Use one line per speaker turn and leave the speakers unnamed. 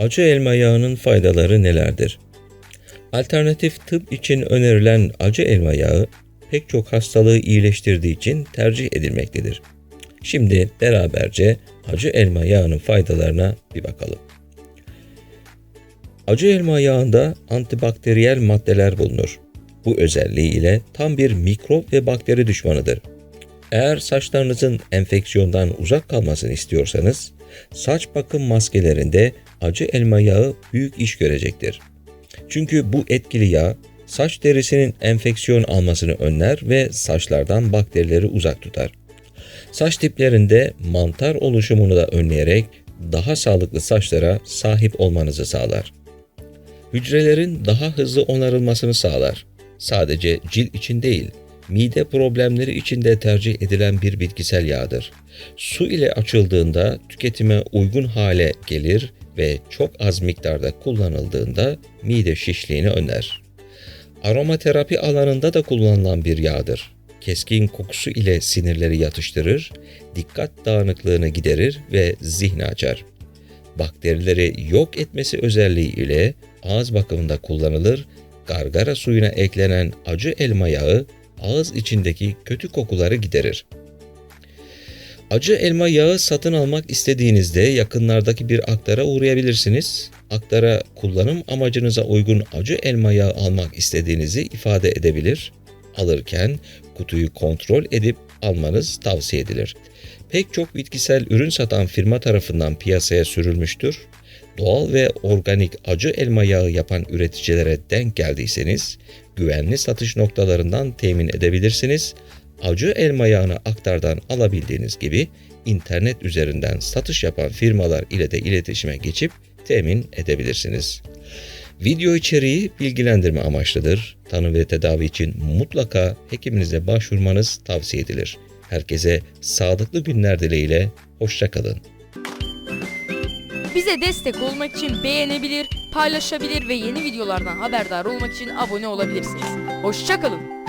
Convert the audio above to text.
Acı elma yağının faydaları nelerdir? Alternatif tıp için önerilen acı elma yağı pek çok hastalığı iyileştirdiği için tercih edilmektedir. Şimdi beraberce acı elma yağının faydalarına bir bakalım. Acı elma yağında antibakteriyel maddeler bulunur. Bu özelliği ile tam bir mikrop ve bakteri düşmanıdır. Eğer saçlarınızın enfeksiyondan uzak kalmasını istiyorsanız, saç bakım maskelerinde acı elma yağı büyük iş görecektir. Çünkü bu etkili yağ saç derisinin enfeksiyon almasını önler ve saçlardan bakterileri uzak tutar. Saç diplerinde mantar oluşumunu da önleyerek daha sağlıklı saçlara sahip olmanızı sağlar. Hücrelerin daha hızlı onarılmasını sağlar. Sadece cilt için değil, mide problemleri için de tercih edilen bir bitkisel yağdır. Su ile açıldığında tüketime uygun hale gelir ve çok az miktarda kullanıldığında mide şişliğini önler. Aromaterapi alanında da kullanılan bir yağdır. Keskin kokusu ile sinirleri yatıştırır, dikkat dağınıklığını giderir ve zihni açar. Bakterileri yok etmesi özelliği ile ağız bakımında kullanılır, gargara suyuna eklenen acı elma yağı ağız içindeki kötü kokuları giderir. Acı elma yağı satın almak istediğinizde yakınlardaki bir aktara uğrayabilirsiniz. Aktara kullanım amacınıza uygun acı elma yağı almak istediğinizi ifade edebilir. Alırken kutuyu kontrol edip almanız tavsiye edilir. Pek çok bitkisel ürün satan firma tarafından piyasaya sürülmüştür. Doğal ve organik acı elma yağı yapan üreticilere denk geldiyseniz güvenli satış noktalarından temin edebilirsiniz. Acı elma yağını aktardan alabildiğiniz gibi internet üzerinden satış yapan firmalar ile de iletişime geçip temin edebilirsiniz. Video içeriği bilgilendirme amaçlıdır. Tanı ve tedavi için mutlaka hekiminize başvurmanız tavsiye edilir. Herkese sağlıklı günler dileğiyle, hoşçakalın.
Bize destek olmak için beğenebilir, paylaşabilir ve yeni videolardan haberdar olmak için abone olabilirsiniz. Hoşçakalın.